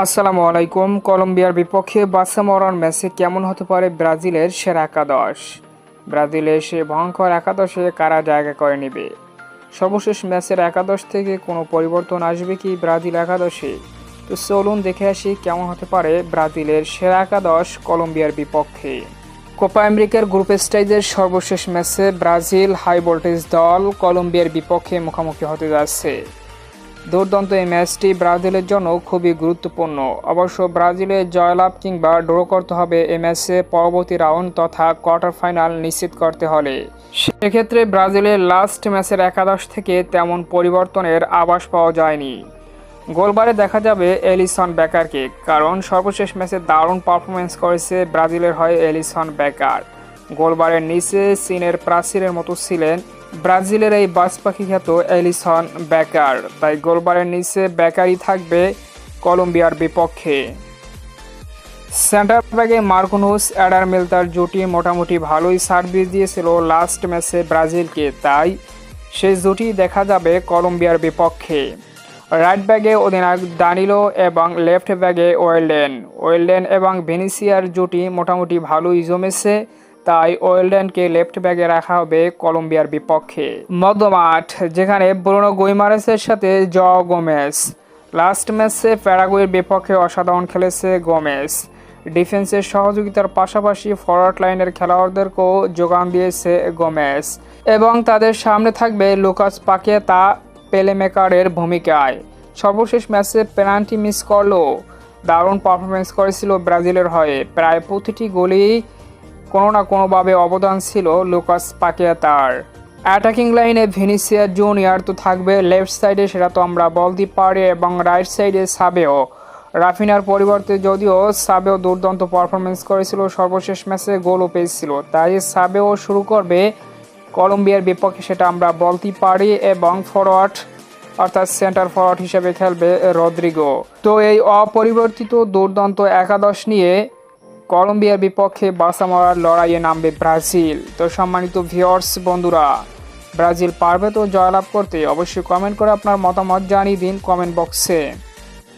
আসসালামু আলাইকুম। কলম্বিয়ার বিপক্ষে বাসামরান ম্যাচে কেমন হতে পারে ব্রাজিলের সেরা একাদশ? ব্রাজিলের সে ভয়ঙ্কর একাদশে কারা জায়গা করে নেবে? সর্বশেষ ম্যাচের একাদশ থেকে কোনো পরিবর্তন আসবে কি ব্রাজিল একাদশে? তো চলুন দেখে আসি কেমন হতে পারে ব্রাজিলের সেরা একাদশ কলম্বিয়ার বিপক্ষে। কোপা আমেরিকার গ্রুপ স্টেজের সর্বশেষ ম্যাচে ব্রাজিল হাই ভোল্টেজ দল কলম্বিয়ার বিপক্ষে মুখোমুখি হতে যাচ্ছে। দুর্দান্ত এই ম্যাচটি ব্রাজিলের জন্য খুবই গুরুত্বপূর্ণ। অবশ্য ব্রাজিলের জয়লাভ কিংবা ড্র করতে হবে এই ম্যাচে পরবর্তী রাউন্ড তথা কোয়ার্টার ফাইনাল নিশ্চিত করতে হলে। সেক্ষেত্রে ব্রাজিলের লাস্ট ম্যাচের একাদশ থেকে তেমন পরিবর্তনের আভাস পাওয়া যায়নি। গোলবারে দেখা যাবে এলিসন ব্যাকারকে, কারণ সর্বশেষ ম্যাচে দারুণ পারফরমেন্স করেছে ব্রাজিলের হয় এলিসন ব্যাকার। গোলবারের নিচে চীনের প্রাচীরের মতো ছিলেন ব্রাজিলের এই বাস পাখি খ্যাত এলিসন ব্যাকার। তাই গোলবারের নিচে ব্যাকারই থাকবে কলম্বিয়ার বিপক্ষে। সেন্টার ব্যাগে মার্কোনুস অ্যাডার মিলতার জুটি মোটামুটি ভালোই সার্ভিস দিয়েছিল লাস্ট ম্যাচে ব্রাজিলকে। তাই সেই জুটি দেখা যাবে কলম্বিয়ার বিপক্ষে। রাইট ব্যাগে অধিনায়ক দানিলো এবং লেফট ব্যাগে ওয়েলডেন। ওয়েলডেন এবং ভেনিসিয়ার জুটি মোটামুটি ভালোই জমেছে। তাই ওয়েলডেনকে লেফট ব্যাগে রাখা হবে কলম্বিয়ার বিপক্ষে। মধ্যমাঠ, যেখানে ব্রুনো গুইমারেসের সাথে জ গোমেস লাস্ট ম্যাচে প্যারাগুয়ের বিপক্ষে অসাধারণ খেলেছে গোমেস ডিফেন্সের সহযোগিতার পাশাপাশি ফরওয়ার্ড লাইনের খেলোয়াড়দেরকেও যোগান দিয়েছে গোমেস এবং তাদের সামনে থাকবে লুকাস পাকেতা পেলেমেকারের ভূমিকায়। সর্বশেষ ম্যাচে পেনাল্টি মিস করলেও দারুণ পারফরমেন্স করেছিল ব্রাজিলের হয়ে। প্রায় প্রতিটি গোলেই কোনো না কোনোভাবে অবদান ছিল লুকাস পাকেতার অ্যাটাকিং লাইনে ভিনিসিয়া জুনিয়র তো থাকবে লেফট সাইডে সেটা তো আমরা বলতে পারি এবং রাইট সাইডে সাবেও রাফিনার পরিবর্তে যদিও সাবেও দুর্দান্ত পারফরমেন্স করেছিল, সর্বশেষ ম্যাচে গোলও পেয়েছিল। তাই সাবেও শুরু করবে কলম্বিয়ার বিপক্ষে সেটা আমরা বলতে পারি এবং ফরওয়ার্ড অর্থাৎ সেন্টার ফরওয়ার্ড হিসেবে খেলবে রদ্রিগো। তো এই অপরিবর্তিত দুর্দান্ত একাদশ নিয়ে কলম্বিয়ার বিপক্ষে বাসা মারার লড়াইয়ে নামবে ব্রাজিল। তো সম্মানিত ভিওর্স বন্ধুরা, ব্রাজিল পারবে তো জয়লাভ করতে অবশ্যই কমেন্ট করে আপনার মতামত জানিয়ে দিন কমেন্ট বক্সে